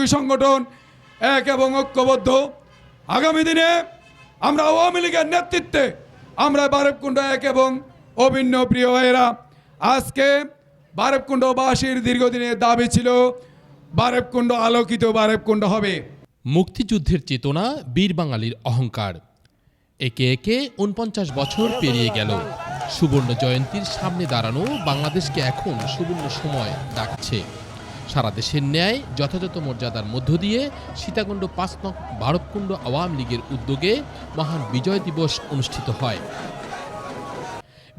সহযোগী সংগঠন, এক এবং ঐক্যবদ্ধ। আগামী দিনে আমরা আওয়ামী লীগের নেতৃত্বে আমরা বারেবকুণ্ড এক এবং অভিন্ন প্রিয় ভাইয়েরা, আজকে বারেবকুণ্ডবাসীর দীর্ঘদিনের দাবি ছিল, বারেবকুণ্ড আলোকিত বারেবকুণ্ড হবে। মুক্তিযুদ্ধের চেতনা, বীর বাঙালির অহংকার। একে একে উনপঞ্চাশ বছর পেরিয়ে গেল। সুবর্ণ জয়ন্তীর সামনে দাঁড়ানো বাংলাদেশকে এখন সুবর্ণ সময় ডাকছে। সারা দেশের ন্যায় যথাযথ মর্যাদার মধ্য দিয়ে সীতাকুণ্ড পাঁচ নং ভারতকুণ্ড আওয়ামী লীগের উদ্যোগে মহান বিজয় দিবস অনুষ্ঠিত হয়।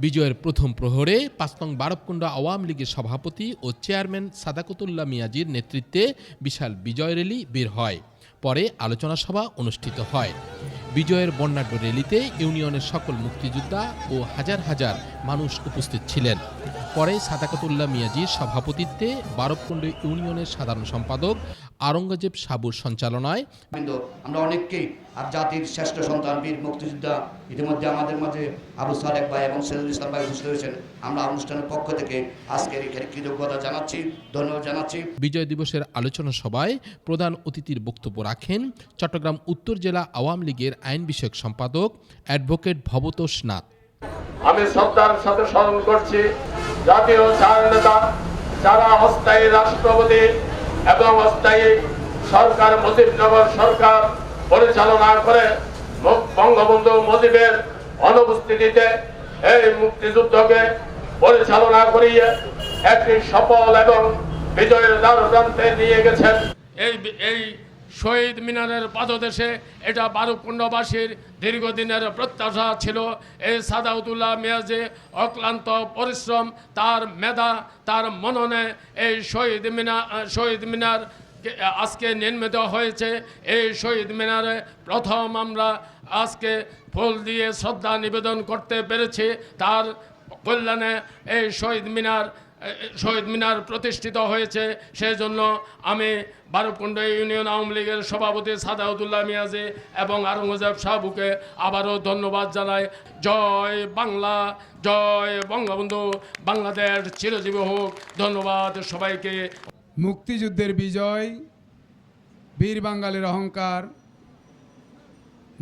বিজয়ের প্রথম প্রহরে পাঁচ নং বারবকুণ্ড আওয়ামী লীগের সভাপতি ও চেয়ারম্যান সাদাকতুল্লাহ মিয়াজির নেতৃত্বে বিশাল বিজয় র্যালি বের হয়। পরে আলোচনা সভা অনুষ্ঠিত হয়। বিজয়ের বর্ণাঢ্য র্যালিতে ইউনিয়নের সকল মুক্তিযোদ্ধা ও হাজার হাজার মানুষ উপস্থিত ছিলেন। পরে সাদাকাতুল্লাহ মিয়াজির সভাপতিত্বে বারবকুণ্ড ইউনিয়নের সাধারণ সম্পাদক আরঙ্গজেব সাবুর সঞ্চালনায়। কিন্তু আমরা অনেককেই আর জাতির শ্রেষ্ঠ সন্তান বীর মুক্তিযোদ্ধা ইতিমধ্যে আমাদের মাঝে আবু সালেক ভাই এবং সিরাজুল ইসলাম ভাই উপস্থিত হয়েছেন। আমরা অনুষ্ঠানের পক্ষ থেকে আজকের এখানে কৃতজ্ঞতা জানাচ্ছি ধন্যবাদ জানাচ্ছি। বিজয় দিবসের আলোচনা সভায় প্রধান অতিথির বক্তব্য রাখেন চট্টগ্রাম উত্তর জেলা আওয়ামী লীগের আইন বিষয়ক সম্পাদক অ্যাডভোকেট ভবতোষ নাথ। আমি শ্রদ্ধার সাথে স্মরণ করছি জাতীয় চার নেতা যারা অস্থায়ী রাষ্ট্রপতি এবং অস্থায়ী সরকার মুজিবনগর সরকার পরিচালনা করে বঙ্গবন্ধু মুজিবের অনুপস্থিতিতে এই মুক্তিযুদ্ধকে পরিচালনা করিয়ে একটি সফল এবং বিজয়ের দ্বারে নিয়ে গেছেন। এই এই শহীদ মিনারের পাদদেশে এটা বারুকুণ্ডবাসীর দীর্ঘদিনের প্রত্যাশা ছিল। এই সাদাউতুল্লাহ মিয়াজে অক্লান্ত পরিশ্রম, তার মেধা, তার মননে এই শহীদ মিনার শহীদ মিনার আজকে নির্মিত হয়েছে। এই শহীদ মিনারে প্রথম আমরা আজকে ফুল দিয়ে শ্রদ্ধা নিবেদন করতে পেরেছি। তার কল্যাণে এই শহীদ মিনার শহীদ মিনার প্রতিষ্ঠিত হয়েছে। সেই জন্য আমি বারুকুণ্ড ইউনিয়ন আওয়ামী লীগের সভাপতি সাদাউদ্দুল্লাহ মিয়াজি এবং আরঙ্গজেব সাহাবুকে আবারও ধন্যবাদ জানাই। জয় বাংলা, জয় বঙ্গবন্ধু, বাংলাদেশ চিরজীবী হোক। ধন্যবাদ সবাইকে। মুক্তিযুদ্ধের বিজয়, বীর বাঙালির অহংকার,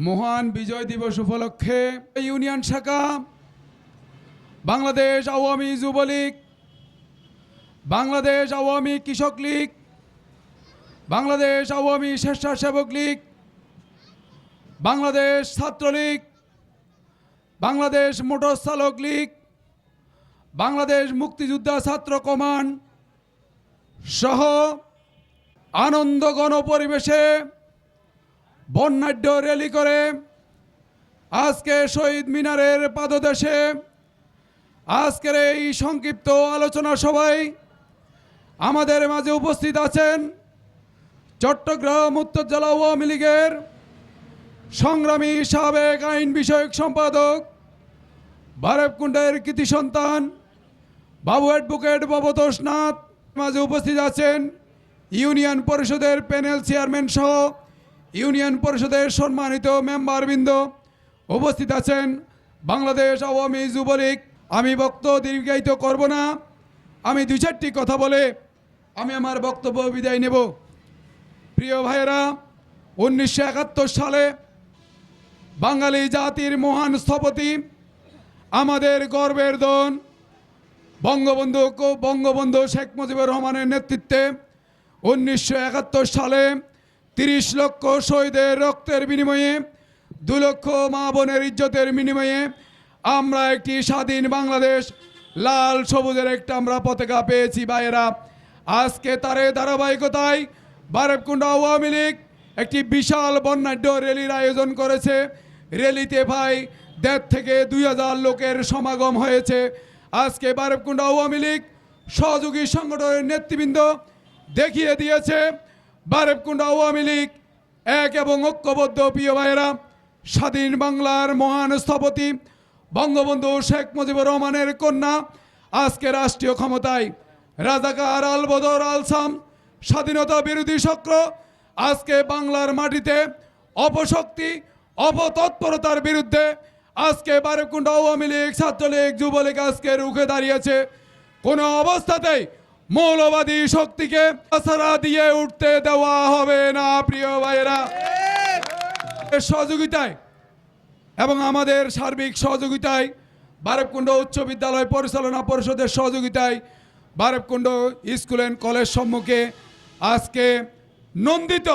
মহান বিজয় দিবস উপলক্ষে ইউনিয়ন শাখা, বাংলাদেশ আওয়ামী যুবলীগ বাংলাদেশ আওয়ামী কৃষক লীগ, বাংলাদেশ আওয়ামী স্বেচ্ছাসেবক লীগ, বাংলাদেশ ছাত্রলীগ বাংলাদেশ মোটর চালক লীগ, বাংলাদেশ মুক্তিযোদ্ধা ছাত্র কমান্ড সহ আনন্দ গণ পরিবেশে বর্ণাঢ্য র্যালি করে আজকে শহীদ মিনারের পাদদেশে আজকের এই সংক্ষিপ্ত আলোচনা সভায় আমাদের মাঝে উপস্থিত আছেন চট্টগ্রাম উত্তর জেলা আওয়ামী লীগের সংগ্রামী সাবেক আইন বিষয়ক সম্পাদক বারেবকুণ্ডের কৃতি সন্তান, বাবু অ্যাডভোকেট ভবতোষ নাথ, মাঝে উপস্থিত আছেন ইউনিয়ন পরিষদের প্যানেল চেয়ারম্যান সহ ইউনিয়ন পরিষদের সম্মানিত মেম্বারবৃন্দ। উপস্থিত আছেন বাংলাদেশ আওয়ামী যুবলীগ। আমি বক্তব্য দীর্ঘায়িত করব না। আমি দুই চারটি কথা বলে আমি আমার বক্তব্য বিদায় নেব। প্রিয় ভাইয়েরা, উনিশশো একাত্তর সালে বাঙালি জাতির মহান স্থপতি, আমাদের গর্বের দন, বঙ্গবন্ধু বঙ্গবন্ধু শেখ মুজিবুর রহমানের নেতৃত্বে উনিশশো একাত্তর সালে তিরিশ লক্ষ শহীদের রক্তের বিনিময়ে, দু লক্ষ মা বোনের ইজ্জতের বিনিময়ে আমরা একটি স্বাধীন বাংলাদেশ, লাল সবুজের একটা আমরা পতাকা পেয়েছি। ভাইয়েরা আজকে তারে ধারাবাহিকতায় বারেবকুণ্ড আওয়ামী লীগ একটি বিশাল বর্ণাঢ্য র্যালির আয়োজন করেছে। র্যালিতে ভাই দেড় থেকে দুই হাজার লোকের সমাগম হয়েছে। আজকে বারেবকুণ্ড আওয়ামী লীগ সহযোগী সংগঠনের নেতৃবৃন্দ দেখিয়ে দিয়েছে, বারেবকুণ্ড আওয়ামী লীগ এক এবং ঐক্যবদ্ধ প্রিয় ভাইয়েরা, স্বাধীন বাংলার মহান স্থপতি বঙ্গবন্ধু শেখ মুজিবুর রহমানের কন্যা আজকে রাষ্ট্রীয় ক্ষমতায় রাজাকার আল বদর, আল সাম, স্বাধীনতা বিরোধী চক্র আজকে বাংলার মাটিতে অপশক্তি, অপতৎপরতার বিরুদ্ধে আজকে বারেকুণ্ড আওয়ামী লীগ, ছাত্রলীগ, যুবলীগ আজকে রুখে দাঁড়িয়েছে। কোনো অবস্থাতেই মৌলবাদী শক্তিকে তাছাড়া দিয়ে উঠতে দেওয়া হবে না, প্রিয় ভাইয়েরা। সহযোগিতায় এবং আমাদের সার্বিক সহযোগিতায় বারেবকুণ্ড উচ্চ বিদ্যালয় পরিচালনা পরিষদের সহযোগিতায় বারেবকুণ্ড স্কুল অ্যান্ড কলেজ সম্মুখে আজকে নন্দিত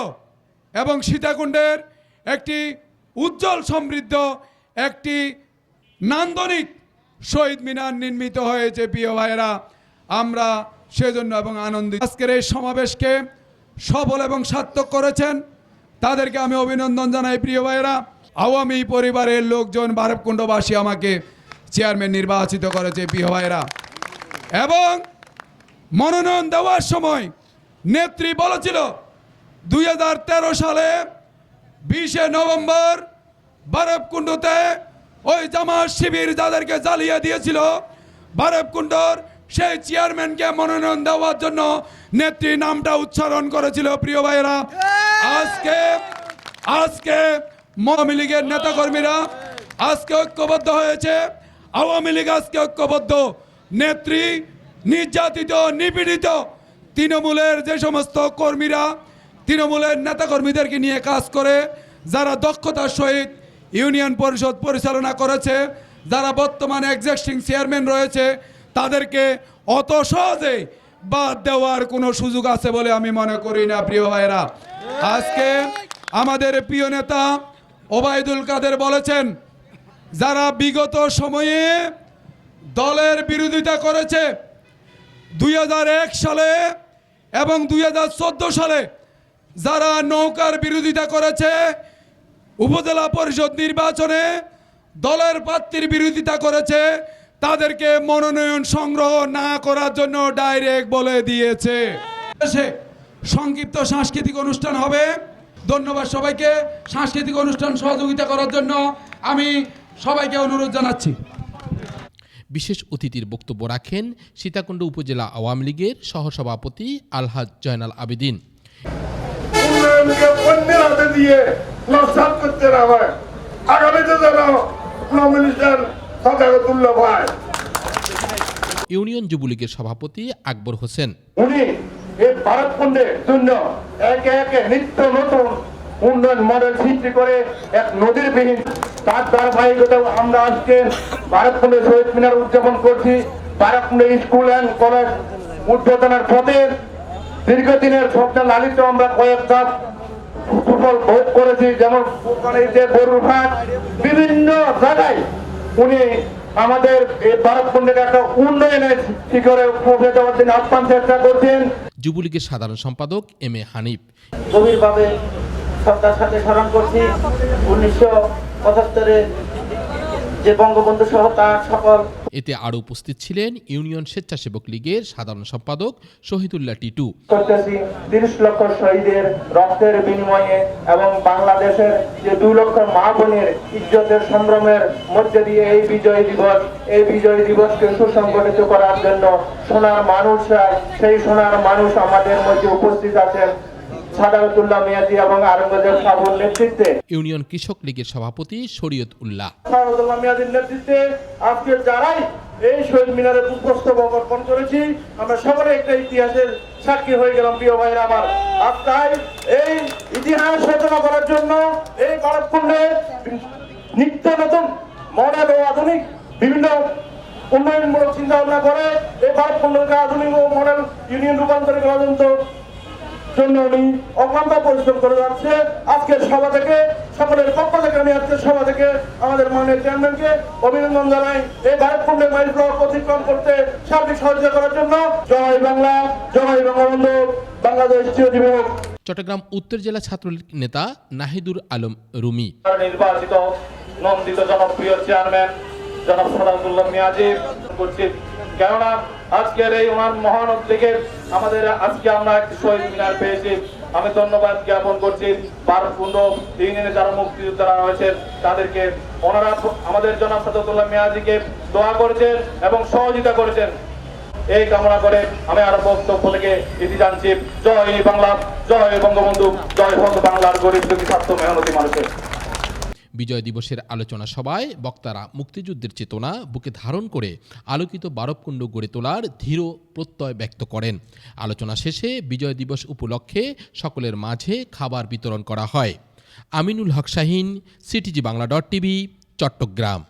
এবং সীতাকুণ্ডের একটি উজ্জ্বল সমৃদ্ধ একটি নান্দনিক শহীদ মিনার নির্মিত হয়েছে, প্রিয় ভাইয়েরা। আমরা সেজন্য এবং আনন্দিত। আজকের এই সমাবেশকে সফল এবং সার্থক করেছেন। তাদেরকে আমি অভিনন্দন জানাই, প্রিয় ভাইয়েরা। আওয়ামী পরিবারের লোকজন বারবকুণ্ডবাসী আমাকে চেয়ারম্যান নির্বাচিত করেছে, প্রিয় ভাইয়েরা। এবং মনোনয়ন দেওয়ার সময় নেত্রী বলেছিল, দুই সালে বিশে নভেম্বর বারবকুণ্ডতে ওই জামাত শিবির যাদেরকে জ্বালিয়ে দিয়েছিল, বারবকুণ্ডর সেই চেয়ারম্যানকে মনোনয়ন দেওয়ার জন্য নেত্রী নামটা উচ্চারণ করেছিল, প্রিয় ভাইয়েরা। আজকে আজকে আওয়ামী লীগের নেতাকর্মীরা আজকে ঐক্যবদ্ধ হয়েছে। আওয়ামী লীগ আজকে ঐক্যবদ্ধ। নেত্রী নির্যাতিত, নিপীড়িত তৃণমূলের যে সমস্ত কর্মীরা, তৃণমূলের নেতাকর্মীদেরকে নিয়ে কাজ করে, যারা দক্ষতার সহিত ইউনিয়ন পরিষদ পরিচালনা করেছে, যারা বর্তমানে এক্সিস্টিং চেয়ারম্যান রয়েছে, তাদেরকে অত সহজে বাদ দেওয়ার কোনো সুযোগ আছে বলে আমি মনে করি না, প্রিয় ভাইরা আজকে আমাদের প্রিয় নেতা ওবায়দুল কাদের বলেছেন, যারা বিগত সময়ে দলের বিরোধিতা করেছে দুই হাজার এক সালে এবং দুই হাজার চোদ্দ সালে যারা নৌকার বিরোধিতা করেছে, উপজেলা পরিষদ নির্বাচনে দলের প্রার্থীর বিরোধিতা করেছে, তাদেরকে মনোনয়ন সংগ্রহ না করার জন্য ডাইরেক্ট বলে দিয়েছে। সংক্ষিপ্ত সাংস্কৃতিক অনুষ্ঠান হবে। ধন্যবাদ সবাইকে। সাংস্কৃতিক অনুষ্ঠান সহযোগিতা করার জন্য আমি সবাইকে অনুরোধ জানাচ্ছি। বিশেষ অতিথির বক্তব্য রাখেন সীতাকুণ্ড উপজেলা আওয়ামী লীগের সহসভাপতি আলহাজ জয়নাল আবেদিন। উন্নয়নকে অন্যের হাতে দিয়ে করতে না হয় আগামীতে যেন নমিনেশন সদাগতুল্লাহ ভাই ইউনিয়ন যুবলীগের সভাপতি আকবর হোসেন। উনি এই ভারতখণ্ডের জন্য একে একে নিত্য নতুন উন্নয়ন মডেল সৃষ্টি করে এক নদীর বিহীন তার ধারাবাহিকতা আমরা আজকে ভারতখণ্ডে শহীদ মিনার উদযাপন করছি। ভারতখণ্ডে স্কুল অ্যান্ড কলেজ উদ্বোধনের পথে দীর্ঘদিনের স্বপ্ন লালিত আমরা কয়েক ধাপ সুফল ভোগ করেছি। যেমন গরুর হাট বিভিন্ন জায়গায় উনি আমাদের এই ভারতখণ্ডের একটা উন্নয়নের শিখরে পৌঁছে দেওয়ার জন্য আহ্বান চেষ্টা করছেন। যুবলীগের সাধারণ সম্পাদক এম এ হানিফ। গভীরভাবে শ্রদ্ধার সাথে স্মরণ করছি। উনিশশো পঁচাত্তরে যে বঙ্গবন্ধু সহ তার সকল এতে আরও উপস্থিত ছিলেন ইউনিয়ন স্বেচ্ছাসেবক লীগের সাধারণ সম্পাদক শহীদুল্লাহ টিটু। করতেছি তিরিশ লক্ষ শহীদের রক্তের বিনিময়ে এবং বাংলাদেশের যে দুই লক্ষ মা বোনের ইজ্জতের সংগ্রামের মধ্যে দিয়ে এই বিজয় দিবস এই বিজয় দিবসকে সুসংগঠিত করার জন্য সোনার মানুষরা সেই সোনার মানুষ আমাদের মধ্যে উপস্থিত আছেন। সাদারতুল্লাহ মিয়াজি এবং আরঙ্গজেব সাবুর নেতৃত্বে। ইউনিয়ন কৃষক লীগের সভাপতি শরীয়ত উল্লাহ সাদারতুল্লাহ মিয়াজির নেতৃত্বে আজকে যারাই এই শহীদ মিনারে পুষ্পস্তবক অর্পণ করেছি আমরা সকলে একটা ইতিহাসের সাক্ষী হয়ে গেলাম প্রিয় ভাইরা আমার। আর তাই এই ইতিহাস রচনা করার জন্য এই ভারতখণ্ডে নিত্য নতুন মডেল ও আধুনিক বিভিন্ন উন্নয়নমূলক চিন্তা ভাবনা করে এই ভারতখণ্ডকে আধুনিক ও মডেল ইউনিয়ন রূপান্তরিত পর্যন্ত জন্য উনি অক্লান্ত পরিশ্রম করে যাচ্ছে। আজকের সভা থেকে সকলের পক্ষ থেকে আমি আজকের সভা থেকে আমাদের মাননীয় চেয়ারম্যানকে অভিনন্দন জানাই। এই ভারতখণ্ডের মাইল ফলক অতিক্রম করতে সার্বিক সহযোগিতা করার জন্য জয় বাংলা জয় বঙ্গবন্ধু বাংলাদেশ চিরজীবী হোক। চট্টগ্রাম উত্তর জেলা ছাত্রলীগ নেতা নাহিদুর আলম রুমি। নির্বাচিত নন্দিত জনপ্রিয় চেয়ারম্যান জনাব সাদাতুল্লাহ মিয়াজি করছি কেননা আজকের এই ওনার মহান উদ্যোগে আমাদের আজকে আমরা একটি শহীদ মিনার পেয়েছি। আমি ধন্যবাদ জ্ঞাপন করছি। বারকুণ্ড ইউনিয়নে যারা মুক্তিযোদ্ধারা রয়েছেন, তাদেরকে ওনারা আমাদের জনাব সাদাতুল্লাহ মিয়াজিকে দোয়া করেছেন এবং সহযোগিতা করেছেন। এই কামনা করে আমি আরও বক্তব্য থেকে ইতি জানছি। জয় বাংলা, জয় বঙ্গবন্ধু, জয় হোক বাংলার গরিব দুঃখী স্বার্থ মেহনতি মানুষের। বিজয় দিবসের আলোচনা সভায় বক্তারা মুক্তিযুদ্ধের চেতনা বুকে ধারণ করে আলোকিত বারবকুণ্ড গড়ে তোলার ধীর প্রত্যয় ব্যক্ত করেন। আলোচনা শেষে বিজয় দিবস উপলক্ষে সকলের মাঝে খাবার বিতরণ করা হয়। Aminul Haque Shahin, CTG Bangla dot TV, Chattogram.